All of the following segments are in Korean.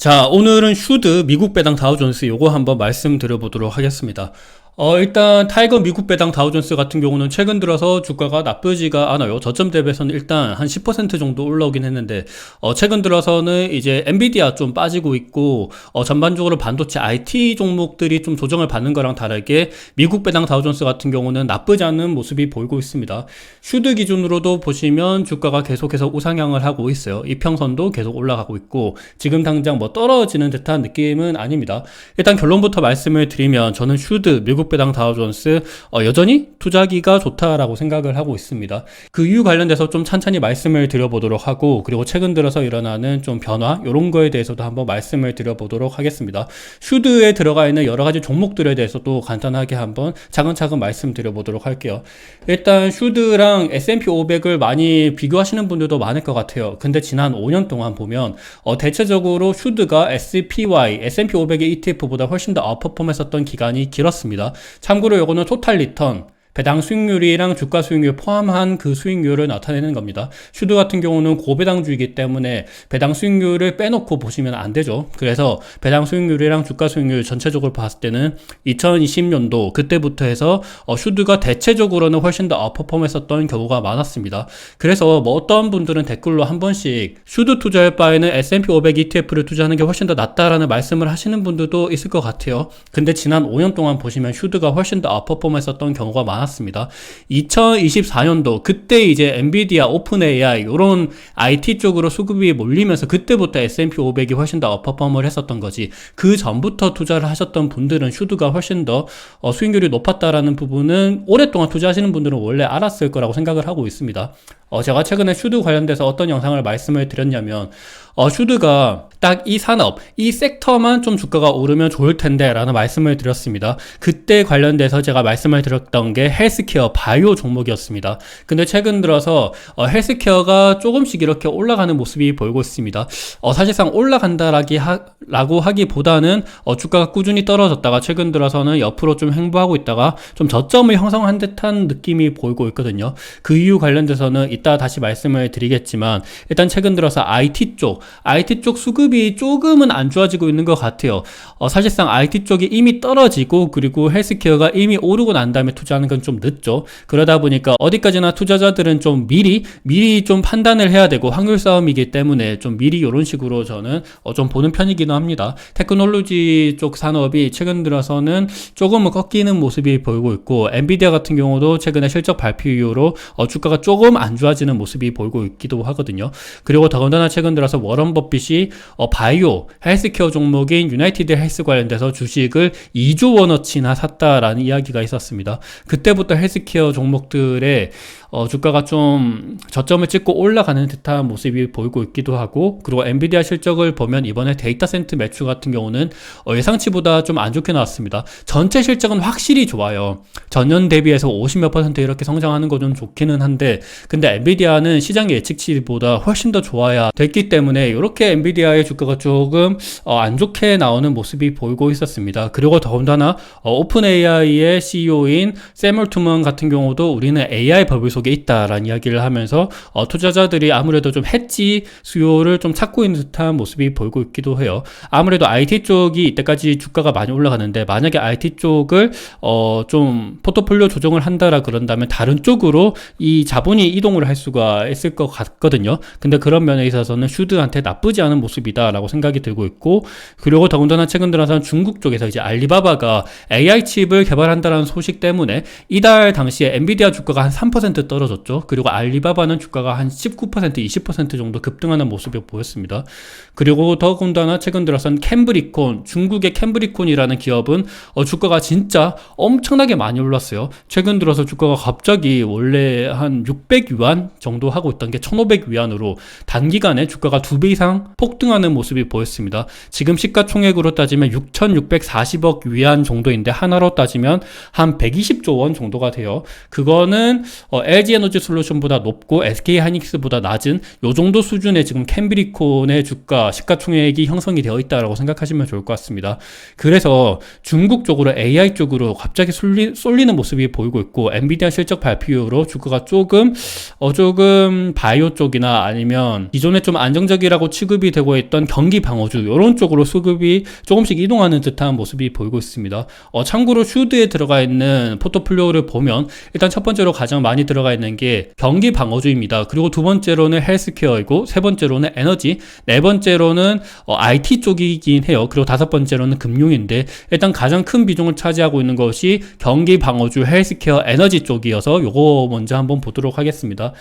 자, 오늘은 슈드 미국 배당 다우존스 요거 한번 말씀드려 보도록 하겠습니다. 어, 일단 타이거 미국 배당 다우존스 같은 경우는 최근 들어서 주가가 나쁘지가 않아요. 저점 대비해서는 일단 한 10% 정도 올라오긴 했는데 어, 최근 들어서는 이제 엔비디아 좀 빠지고 있고 어, 전반적으로 반도체 IT 종목들이 좀 조정을 받는 거랑 다르게 미국 배당 다우존스 같은 경우는 나쁘지 않은 모습이 보이고 있습니다. 슈드 기준으로도 보시면 주가가 계속해서 우상향을 하고 있어요. 이평선도 계속 올라가고 있고 지금 당장 뭐 떨어지는 듯한 느낌은 아닙니다. 일단 결론부터 말씀을 드리면 저는 슈드 미국 배당 다우존스 어, 여전히 투자기가 좋다라고 생각을 하고 있습니다. 그 이유 관련돼서 좀 찬찬히 말씀을 드려보도록 하고 그리고 최근 들어서 일어나는 좀 변화 이런 거에 대해서도 한번 말씀을 드려보도록 하겠습니다. 슈드에 들어가 있는 여러 가지 종목들에 대해서도 간단하게 한번 차근차근 말씀드려보도록 할게요. 일단 슈드랑 S&P 500을 많이 비교하시는 분들도 많을 것 같아요. 근데 지난 5년 동안 보면 어, 대체적으로 슈드가 SPY, S&P 500의 ETF보다 훨씬 더 아웃퍼폼했었던 기간이 길었습니다. 참고로 요거는 토탈 리턴 배당 수익률이랑 주가 수익률 포함한 그 수익률을 나타내는 겁니다. 슈드 같은 경우는 고배당주이기 때문에 배당 수익률을 빼놓고 보시면 안 되죠. 그래서 배당 수익률이랑 주가 수익률 전체적으로 봤을 때는 2020년도 그때부터 해서 어, 슈드가 대체적으로는 훨씬 더 아웃퍼폼했었던 경우가 많았습니다. 그래서 뭐 어떤 분들은 댓글로 한 번씩 슈드 투자할 바에는 S&P 500 ETF를 투자하는 게 훨씬 더 낫다라는 말씀을 하시는 분들도 있을 것 같아요. 근데 지난 5년 동안 보시면 슈드가 훨씬 더 아웃퍼폼했었던 경우가 많았습니다. 많았습니다. 2024년도 그때 이제 엔비디아, 오픈 AI 이런 IT 쪽으로 수급이 몰리면서 그때부터 S&P 500이 훨씬 더 어퍼펌을 했었던 거지. 그 전부터 투자를 하셨던 분들은 슈드가 훨씬 더 어, 수익률이 높았다라는 부분은 오랫동안 투자하시는 분들은 원래 알았을 거라고 생각을 하고 있습니다. 어, 제가 최근에 슈드 관련돼서 어떤 영상을 말씀을 드렸냐면 어, 슈드가 딱 이 산업, 이 섹터만 좀 주가가 오르면 좋을 텐데 라는 말씀을 드렸습니다. 그때 관련돼서 제가 말씀을 드렸던 게 헬스케어, 바이오 종목이었습니다. 근데 최근 들어서 어, 헬스케어가 조금씩 이렇게 올라가는 모습이 보이고 있습니다. 어, 사실상 올라간다라기 하, 라고 하기보다는 어, 주가가 꾸준히 떨어졌다가 최근 들어서는 옆으로 좀 횡보하고 있다가 좀 저점을 형성한 듯한 느낌이 보이고 있거든요. 그 이유 관련돼서는 이따 다시 말씀을 드리겠지만 일단 최근 들어서 IT 쪽, IT 쪽 수급이 조금은 안 좋아지고 있는 것 같아요. 어, 사실상 IT 쪽이 이미 떨어지고 그리고 헬스케어가 이미 오르고 난 다음에 투자하는 건 좀 늦죠. 그러다 보니까 어디까지나 투자자들은 좀 미리 미리 좀 판단을 해야 되고 확률 싸움이기 때문에 좀 미리 이런 식으로 저는 어, 좀 보는 편이기도 합니다. 테크놀로지 쪽 산업이 최근 들어서는 조금은 꺾이는 모습이 보이고 있고 엔비디아 같은 경우도 최근에 실적 발표 이후로 어, 주가가 조금 안 좋아지는 모습이 보이고 있기도 하거든요. 그리고 더군다나 최근 들어서 워런 버핏이 어, 바이오 헬스케어 종목인 유나이티드 헬스 관련돼서 주식을 2조 원어치나 샀다라는 이야기가 있었습니다. 그때부터 헬스케어 종목들의 어, 주가가 좀 저점을 찍고 올라가는 듯한 모습이 보이고 있기도 하고 그리고 엔비디아 실적을 보면 이번에 데이터 센터 매출 같은 경우는 어, 예상치보다 좀 안 좋게 나왔습니다. 전체 실적은 확실히 좋아요. 전년 대비해서 50몇 퍼센트 이렇게 성장하는 거 좀 좋기는 한데 근데 엔비디아는 시장 예측치보다 훨씬 더 좋아야 됐기 때문에 이렇게 엔비디아의 주가가 조금 어, 안 좋게 나오는 모습이 보이고 있었습니다. 그리고 더군다나 어, 오픈 AI의 CEO인 세멀 투먼 같은 경우도 우리는 AI 버블 속에 있다라는 이야기를 하면서 어, 투자자들이 아무래도 좀 해지 수요를 좀 찾고 있는 듯한 모습이 보이고 있기도 해요. 아무래도 IT 쪽이 이때까지 주가가 많이 올라가는데 만약에 IT 쪽을 어, 좀 포트폴리오 조정을 한다라 그런다면 다른 쪽으로 이 자본이 이동을 할 수가 있을 것 같거든요. 근데 그런 면에 있어서는 슈드한테 나쁘지 않은 모습이다라고 생각이 들고 있고 그리고 더군다나 최근 들어서는 중국 쪽에서 이제 알리바바가 AI 칩을 개발한다는 소식 때문에 이달 당시에 엔비디아 주가가 한 3% 떨어졌죠. 그리고 알리바바는 주가가 한 19% 20% 정도 급등하는 모습이 보였습니다. 그리고 더군다나 최근 들어선 캠브리콘 중국의 캠브리콘이라는 기업은 어, 주가가 진짜 엄청나게 많이 올랐어요. 최근 들어서 주가가 갑자기 원래 한 600위안 정도 하고 있던 게 1500위안으로 단기간에 주가가 두 배 이상 폭등하는 모습이 보였습니다. 지금 시가총액으로 따지면 6640억 위안 정도인데 하나로 따지면 한 120조 원 정도가 돼요. 그거는 어, LG 에너지 솔루션보다 높고 SK 하이닉스보다 낮은 요 정도 수준의 지금 캠브리콘의 주가 시가총액이 형성이 되어 있다라고 생각하시면 좋을 것 같습니다. 그래서 중국 쪽으로 AI 쪽으로 갑자기 쏠리, 쏠리는 모습이 보이고 있고 엔비디아 실적 발표 이후로 주가가 조금 어 조금 바이오 쪽이나 아니면 기존에 좀 안정적이라고 취급이 되고 있던 경기 방어주 이런 쪽으로 수급이 조금씩 이동하는 듯한 모습이 보이고 있습니다. 어 참고로 슈드에 들어가 있는 포트폴리오를 보면 일단 첫 번째로 가장 많이 들어가 있는 게 경기 방어주입니다. 그리고 두 번째로는 헬스케어이고 세 번째로는 에너지, 네 번째로는 어, IT 쪽이긴 해요. 그리고 다섯 번째로는 금융인데 일단 가장 큰 비중을 차지하고 있는 것이 경기 방어주, 헬스케어, 에너지 쪽이어서 요거 먼저 한번 보도록 하겠습니다.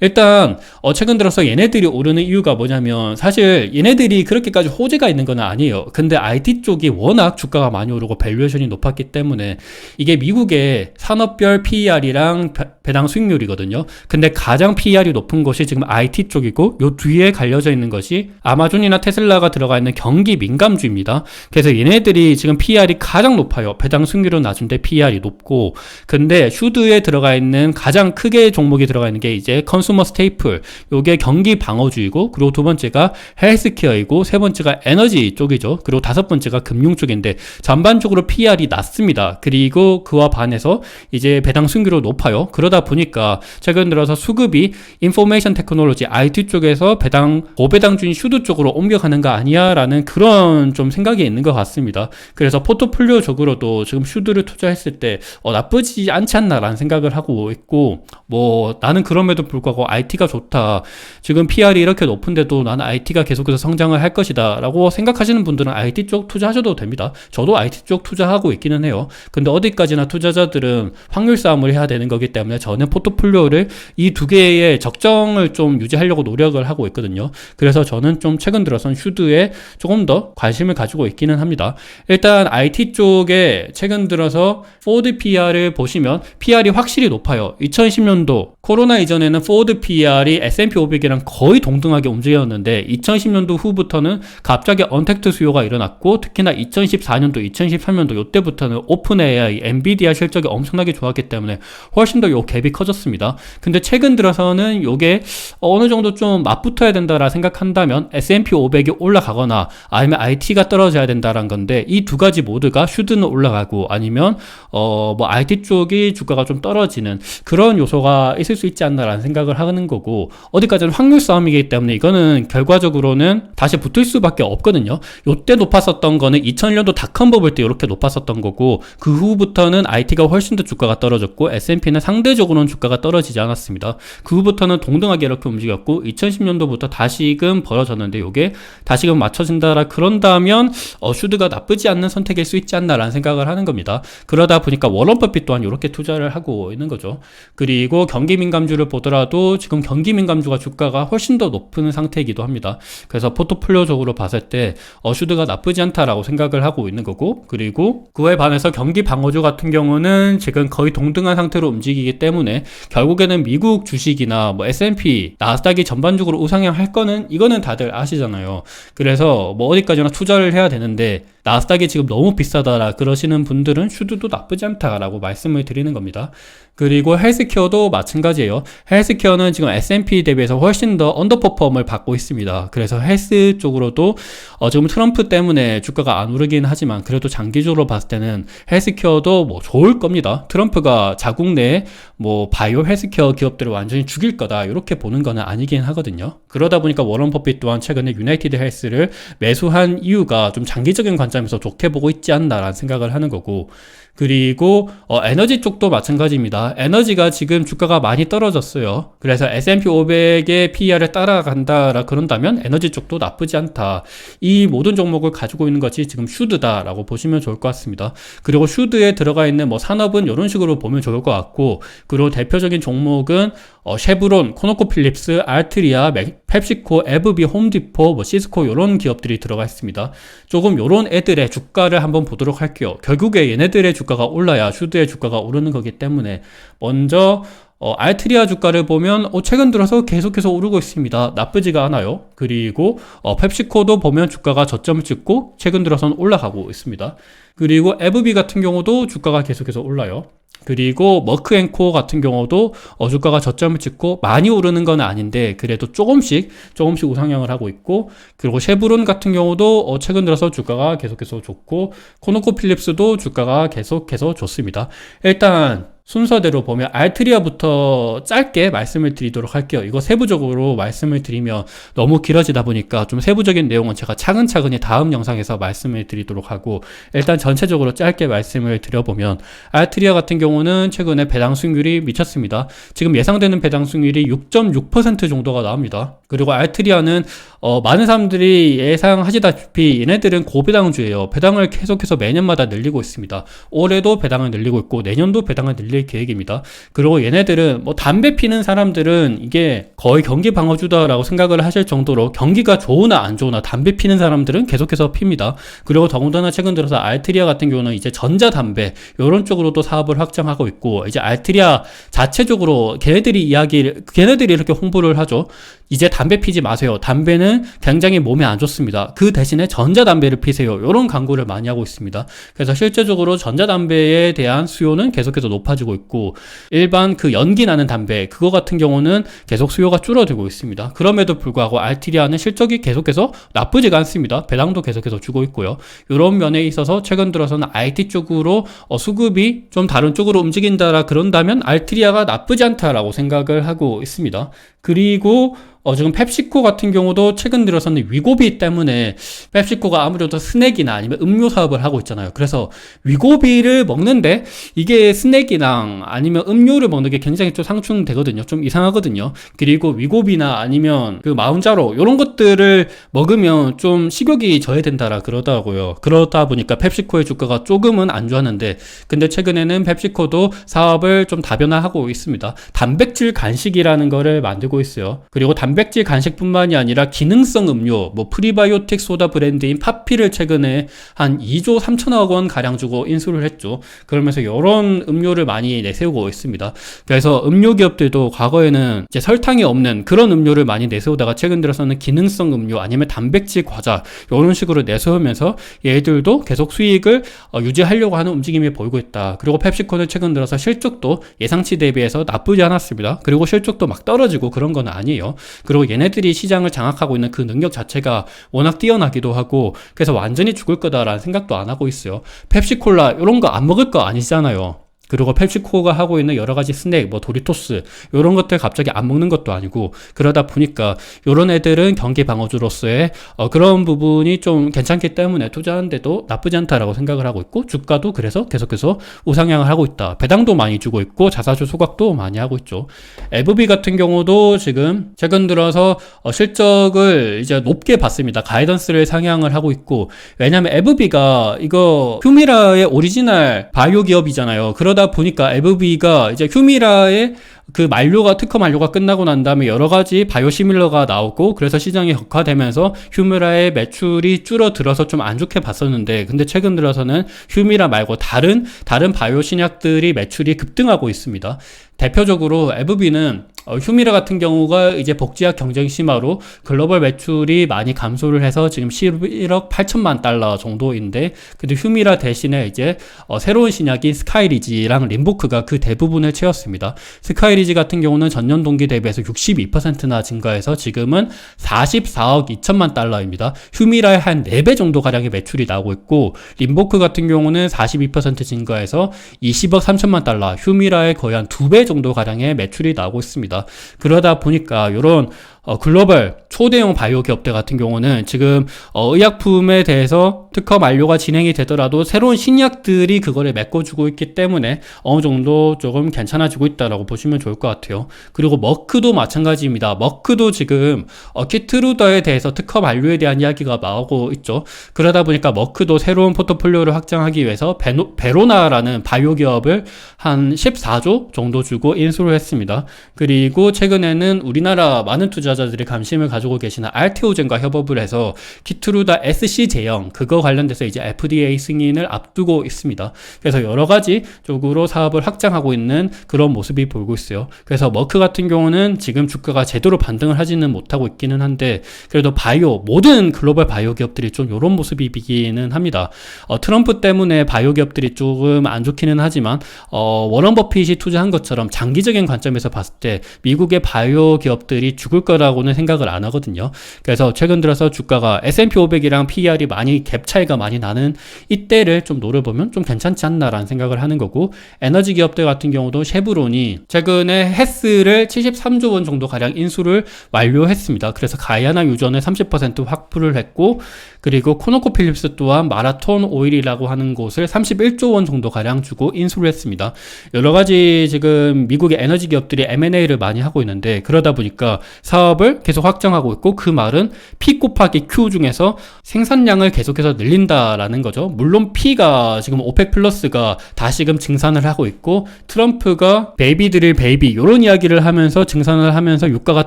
일단 어 최근 들어서 얘네들이 오르는 이유가 뭐냐면 사실 얘네들이 그렇게까지 호재가 있는 건 아니에요. 근데 IT 쪽이 워낙 주가가 많이 오르고 밸류에이션이 높았기 때문에 이게 미국의 산업별 PER이랑 배당 수익률이거든요. 근데 가장 PER이 높은 것이 지금 IT 쪽이고 요 뒤에 갈려져 있는 것이 아마존이나 테슬라가 들어가 있는 경기 민감주입니다. 그래서 얘네들이 지금 PER이 가장 높아요. 배당 수익률은 낮은데 PER이 높고 근데 슈드에 들어가 있는 가장 크게 종목이 들어가 있는 게 이제 컨 컨슈머 스테이플 요게 경기 방어주의고 그리고 두 번째가 헬스케어이고 세 번째가 에너지 쪽이죠. 그리고 다섯 번째가 금융 쪽인데 전반적으로 PR이 낮습니다. 그리고 그와 반해서 이제 배당 승률이 높아요. 그러다 보니까 최근 들어서 수급이 인포메이션 테크놀로지 IT 쪽에서 배당 고배당주인 슈드 쪽으로 옮겨가는 거 아니야 라는 그런 좀 생각이 있는 것 같습니다. 그래서 포트폴리오적으로도 지금 슈드를 투자했을 때 어, 나쁘지 않지 않나라는 생각을 하고 있고 뭐 나는 그럼에도 불구하고 하고 IT가 좋다. 지금 PR이 이렇게 높은데도 나는 IT가 계속해서 성장을 할 것이다. 라고 생각하시는 분들은 IT 쪽 투자하셔도 됩니다. 저도 IT 쪽 투자하고 있기는 해요. 근데 어디까지나 투자자들은 확률 싸움을 해야 되는 거기 때문에 저는 포트폴리오를 이 두 개의 적정을 좀 유지하려고 노력을 하고 있거든요. 그래서 저는 좀 최근 들어선 슈드에 조금 더 관심을 가지고 있기는 합니다. 일단 IT 쪽에 최근 들어서 포드 PR을 보시면 PR이 확실히 높아요. 2010년도 코로나 이전에는 포드 PR이 S&P 500이랑 거의 동등하게 움직였는데 2010년도 후부터는 갑자기 언택트 수요가 일어났고 특히나 2014년도, 2013년도 이때부터는 오픈 AI, 엔비디아 실적이 엄청나게 좋았기 때문에 훨씬 더 요 갭이 커졌습니다. 근데 최근 들어서는 요게 어느 정도 좀 맞붙어야 된다라 생각한다면 S&P 500이 올라가거나 아니면 IT가 떨어져야 된다라는 건데 이 두 가지 모두가 슈드는 올라가고 아니면 어 뭐 IT 쪽이 주가가 좀 떨어지는 그런 요소가 있을 수 있지 않나라는 생각을 하는 거고 어디까지는 확률 싸움이기 때문에 이거는 결과적으로는 다시 붙을 수밖에 없거든요. 요때 높았었던 거는 2001년도 닷컴 버블 때 이렇게 높았었던 거고 그 후부터는 IT가 훨씬 더 주가가 떨어졌고 S&P는 상대적으로는 주가가 떨어지지 않았습니다. 그 후부터는 동등하게 이렇게 움직였고 2010년도부터 다시금 벌어졌는데 요게 다시금 맞춰진다라 그런다면 어, 슈드가 나쁘지 않는 선택일 수 있지 않나라는 생각을 하는 겁니다. 그러다 보니까 워런 버핏 또한 이렇게 투자를 하고 있는 거죠. 그리고 경기 민감주를 보더라도 지금 경기 민감주가 주가가 훨씬 더 높은 상태이기도 합니다. 그래서 포트폴리오적으로 봤을 때 어슈드가 나쁘지 않다라고 생각을 하고 있는 거고 그리고 그에 반해서 경기 방어주 같은 경우는 지금 거의 동등한 상태로 움직이기 때문에 결국에는 미국 주식이나 뭐 S&P, 나스닥이 전반적으로 우상향할 거는 이거는 다들 아시잖아요. 그래서 뭐 어디까지나 투자를 해야 되는데 나스닥이 지금 너무 비싸다라 그러시는 분들은 슈드도 나쁘지 않다라고 말씀을 드리는 겁니다. 그리고 헬스케어도 마찬가지예요. 헬스케어 는 지금 S&P 대비해서 훨씬 더 언더퍼폼을 받고 있습니다. 그래서 헬스 쪽으로도 어 지금 트럼프 때문에 주가가 안 오르긴 하지만 그래도 장기적으로 봤을 때는 헬스케어도 뭐 좋을 겁니다. 트럼프가 자국 내뭐 바이오 헬스케어 기업들을 완전히 죽일 거다 이렇게 보는 거는 아니긴 하거든요. 그러다 보니까 워런 퍼핏 또한 최근에 유나이티드 헬스를 매수한 이유가 좀 장기적인 관점에서 좋게 보고 있지 않나라는 생각을 하는 거고 그리고 어, 에너지 쪽도 마찬가지입니다. 에너지가 지금 주가가 많이 떨어졌어요. 그래서 S&P 500의 PER을 따라간다라 그런다면 에너지 쪽도 나쁘지 않다. 이 모든 종목을 가지고 있는 것이 지금 슈드다라고 보시면 좋을 것 같습니다. 그리고 슈드에 들어가 있는 뭐 산업은 이런 식으로 보면 좋을 것 같고 그리고 대표적인 종목은 어, 쉐브론, 코노코필립스, 알트리아, 펩시코, 에브비, 홈디포, 뭐 시스코 이런 기업들이 들어가 있습니다. 조금 이런 애들의 주가를 한번 보도록 할게요. 결국에 얘네들의 주가가 올라야 슈드의 주가가 오르는 거기 때문에 먼저 어, 알트리아 주가를 보면 어, 최근 들어서 계속해서 오르고 있습니다. 나쁘지가 않아요. 그리고 어, 펩시코도 보면 주가가 저점을 찍고 최근 들어서는 올라가고 있습니다. 그리고 에브비 같은 경우도 주가가 계속해서 올라요. 그리고 머크앤코 같은 경우도 어, 주가가 저점을 찍고 많이 오르는 건 아닌데 그래도 조금씩 조금씩 우상향을 하고 있고 그리고 쉐브론 같은 경우도 어, 최근 들어서 주가가 계속해서 좋고 코노코 필립스도 주가가 계속해서 좋습니다. 일단 순서대로 보면 알트리아부터 짧게 말씀을 드리도록 할게요. 이거 세부적으로 말씀을 드리면 너무 길어지다 보니까 좀 세부적인 내용은 제가 차근차근히 다음 영상에서 말씀을 드리도록 하고 일단 전체적으로 짧게 말씀을 드려보면 알트리아 같은 경우는 최근에 배당 수익률이 미쳤습니다. 지금 예상되는 배당 수익률이 6.6% 정도가 나옵니다. 그리고 알트리아는 어, 많은 사람들이 예상하시다시피 얘네들은 고배당주예요. 배당을 계속해서 매년마다 늘리고 있습니다. 올해도 배당을 늘리고 있고 내년도 배당을 늘릴 계획입니다. 그리고 얘네들은 뭐 담배 피는 사람들은 이게 거의 경기 방어주다라고 생각을 하실 정도로 경기가 좋으나 안 좋으나 담배 피는 사람들은 계속해서 핍니다. 그리고 더군다나 최근 들어서 알트리아 같은 경우는 이제 전자담배 이런 쪽으로도 사업을 확장하고 있고 이제 알트리아 자체적으로 걔네들이 이야기 걔네들이 이렇게 홍보를 하죠. 이제 담배 피지 마세요. 담배는 굉장히 몸에 안 좋습니다. 그 대신에 전자담배를 피세요. 이런 광고를 많이 하고 있습니다. 그래서 실제적으로 전자담배에 대한 수요는 계속해서 높아지고 있고 일반 그 연기 나는 담배 그거 같은 경우는 계속 수요가 줄어들고 있습니다. 그럼에도 불구하고 알티리아는 실적이 계속해서 나쁘지가 않습니다. 배당도 계속해서 주고 있고요. 이런 면에 있어서 최근 들어서는 IT 쪽으로 어, 수급이 좀 다른 쪽으로 움직인다라 그런다면 알티리아가 나쁘지 않다라고 생각을 하고 있습니다. 그리고 어, 지금 펩시코 같은 경우도 최근 들어서는 위고비 때문에 펩시코가 아무래도 스낵이나 아니면 음료 사업을 하고 있잖아요. 그래서 위고비를 먹는데 이게 스낵이랑 아니면 음료를 먹는 게 굉장히 좀 상충되거든요. 좀 이상하거든요. 그리고 위고비나 아니면 그 마운자로 이런 것들을 먹으면 좀 식욕이 저해된다라 그러더라고요. 그러다 보니까 펩시코의 주가가 조금은 안 좋았는데 근데 최근에는 펩시코도 사업을 좀 다변화하고 있습니다. 단백질 간식이라는 거를 만들고 있어요. 그리고 단 단백질 간식뿐만이 아니라 기능성 음료, 뭐 프리바이오틱 소다 브랜드인 파피를 최근에 한 2조 3천억 원 가량 주고 인수를 했죠. 그러면서 이런 음료를 많이 내세우고 있습니다. 그래서 음료 기업들도 과거에는 이제 설탕이 없는 그런 음료를 많이 내세우다가 최근 들어서는 기능성 음료 아니면 단백질 과자 이런 식으로 내세우면서 얘들도 계속 수익을 어, 유지하려고 하는 움직임이 보이고 있다. 그리고 펩시코는 최근 들어서 실적도 예상치 대비해서 나쁘지 않았습니다. 그리고 실적도 막 떨어지고 그런 건 아니에요. 그리고 얘네들이 시장을 장악하고 있는 그 능력 자체가 워낙 뛰어나기도 하고 그래서 완전히 죽을 거다라는 생각도 안 하고 있어요. 펩시콜라 이런 거 안 먹을 거 아니잖아요. 그리고 펩시코가 하고 있는 여러 가지 스낵, 뭐 도리토스 이런 것들 갑자기 안 먹는 것도 아니고 그러다 보니까 이런 애들은 경기 방어주로서의 어, 그런 부분이 좀 괜찮기 때문에 투자하는데도 나쁘지 않다라고 생각을 하고 있고 주가도 그래서 계속해서 우상향을 하고 있다. 배당도 많이 주고 있고 자사주 소각도 많이 하고 있죠. FB 같은 경우도 지금 최근 들어서 어, 실적을 이제 높게 봤습니다. 가이던스를 상향을 하고 있고 왜냐하면 FB가 이거 휴미라의 오리지널 바이오 기업이잖아요. 그런 그러다 보니까 FB가 이제 휴미라의 그 만료가 특허 만료가 끝나고 난 다음에 여러 가지 바이오시밀러가 나오고 그래서 시장이 격화되면서 휴미라의 매출이 줄어들어서 좀 안 좋게 봤었는데 근데 최근 들어서는 휴미라 말고 다른 다른 바이오 신약들이 매출이 급등하고 있습니다. 대표적으로 FB는 어, 휴미라 같은 경우가 이제 복지학 경쟁 심화로 글로벌 매출이 많이 감소를 해서 지금 11억 8천만 달러 정도인데 근데 휴미라 대신에 이제 어, 새로운 신약인 스카이리지랑 림보크가 그 대부분을 채웠습니다. 스카이리지 같은 경우는 전년 동기 대비해서 62%나 증가해서 지금은 44억 2천만 달러입니다. 휴미라의 한 4배 정도 가량의 매출이 나오고 있고 림보크 같은 경우는 42% 증가해서 20억 3천만 달러, 휴미라의 거의 한 2배 정도 가량의 매출이 나오고 있습니다. 그러다 보니까 이런 어, 글로벌 초대형 바이오 기업들 같은 경우는 지금 어, 의약품에 대해서 특허 만료가 진행이 되더라도 새로운 신약들이 그거를 메꿔주고 있기 때문에 어느 정도 조금 괜찮아지고 있다라고 보시면 좋을 것 같아요. 그리고 머크도 마찬가지입니다. 머크도 지금 어, 키트루더에 대해서 특허 만료에 대한 이야기가 나오고 있죠. 그러다 보니까 머크도 새로운 포트폴리오를 확장하기 위해서 베노, 베로나라는 바이오 기업을 한 14조 정도 주고 인수를 했습니다. 그리고 최근에는 우리나라 많은 투자 투자자들이 관심을 가지고 계시는 알테오젠과 협업을 해서 키트루다 SC 제형 그거 관련돼서 이제 FDA 승인을 앞두고 있습니다. 그래서 여러 가지 쪽으로 사업을 확장하고 있는 그런 모습이 보이고 있어요. 그래서 머크 같은 경우는 지금 주가가 제대로 반등을 하지는 못하고 있기는 한데 그래도 바이오 모든 글로벌 바이오 기업들이 좀 이런 모습이 비기는 합니다. 어, 트럼프 때문에 바이오 기업들이 조금 안 좋기는 하지만 어, 워런 버핏이 투자한 것처럼 장기적인 관점에서 봤을 때 미국의 바이오 기업들이 죽을 거라 고는 생각을 안 하거든요. 그래서 최근 들어서 주가가 S&P 500이랑 PER이 많이 갭 차이가 많이 나는 이때를 좀 노려보면 좀 괜찮지 않나라는 생각을 하는 거고 에너지 기업들 같은 경우도 쉐브론이 최근에 헤스를 73조 원 정도 가량 인수를 완료했습니다. 그래서 가야나 유전을 30% 확보를 했고 그리고 코노코필립스 또한 마라톤 오일이라고 하는 곳을 31조 원 정도 가량 주고 인수를 했습니다. 여러 가지 지금 미국의 에너지 기업들이 M&A를 많이 하고 있는데 그러다 보니까 사업 을 계속 확장하고 있고 그 말은 P 곱하기 Q 중에서 생산량을 계속해서 늘린다라는 거죠. 물론 P가 지금 오펙 플러스가 다시금 증산을 하고 있고 트럼프가 베이비 드릴 베이비 이런 이야기를 하면서 증산을 하면서 유가가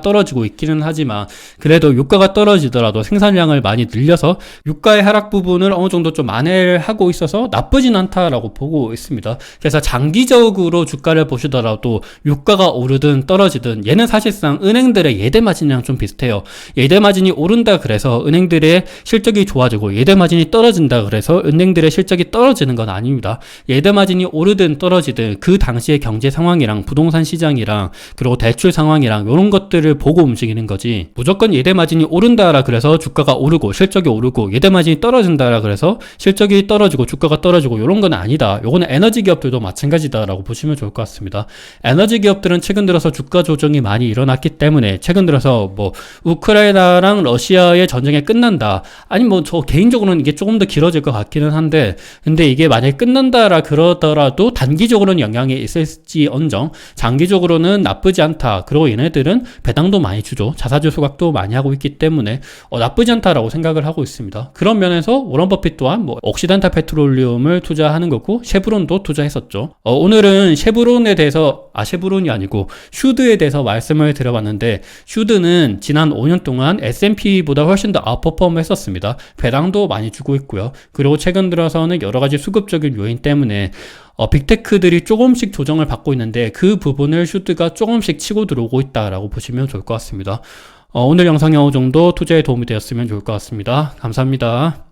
떨어지고 있기는 하지만 그래도 유가가 떨어지더라도 생산량을 많이 늘려서 유가의 하락 부분을 어느 정도 좀 만회를 하고 있어서 나쁘진 않다라고 보고 있습니다. 그래서 장기적으로 주가를 보시더라도 유가가 오르든 떨어지든 얘는 사실상 은행들의 예대 마진 이랑 좀 비슷해요. 예대 마진이 오른다 그래서 은행들의 실적이 좋아지고 예대 마진이 떨어진다 그래서 은행들의 실적이 떨어지는 건 아닙니다. 예대 마진이 오르든 떨어지든 그 당시의 경제 상황이랑 부동산 시장이랑 그리고 대출 상황이랑 이런 것들을 보고 움직이는 거지. 무조건 예대 마진이 오른다라 그래서 주가가 오르고 실적이 오르고 예대 마진이 떨어진다라 그래서 실적이 떨어지고 주가가 떨어지고 이런 건 아니다. 요거는 에너지 기업들도 마찬가지다라고 보시면 좋을 것 같습니다. 에너지 기업들은 최근 들어서 주가 조정이 많이 일어났기 때문에 최근 들어서 뭐 우크라이나랑 러시아의 전쟁이 끝난다. 아니 뭐 저 개인적으로는 이게 조금 더 길어질 것 같기는 한데 근데 이게 만약에 끝난다라 그러더라도 단기적으로는 영향이 있을지 언정 장기적으로는 나쁘지 않다. 그리고 얘네들은 배당도 많이 주죠. 자사주 소각도 많이 하고 있기 때문에 어, 나쁘지 않다라고 생각을 하고 있습니다. 그런 면에서 워런 버핏 또한 뭐 옥시단타 페트롤리움을 투자하는 거고 쉐브론도 투자했었죠. 어, 오늘은 쉐브론에 대해서 아 쉐브론이 아니고 슈드에 대해서 말씀을 드려봤는데 슈드 는 지난 5년 동안 S&P보다 훨씬 더 아웃퍼폼 했었습니다. 배당도 많이 주고 있고요. 그리고 최근 들어서는 여러 가지 수급적인 요인 때문에 어, 빅테크들이 조금씩 조정을 받고 있는데 그 부분을 슈드가 조금씩 치고 들어오고 있다라고 보시면 좋을 것 같습니다. 어, 오늘 영상이 어느 정도 투자에 도움이 되었으면 좋을 것 같습니다. 감사합니다.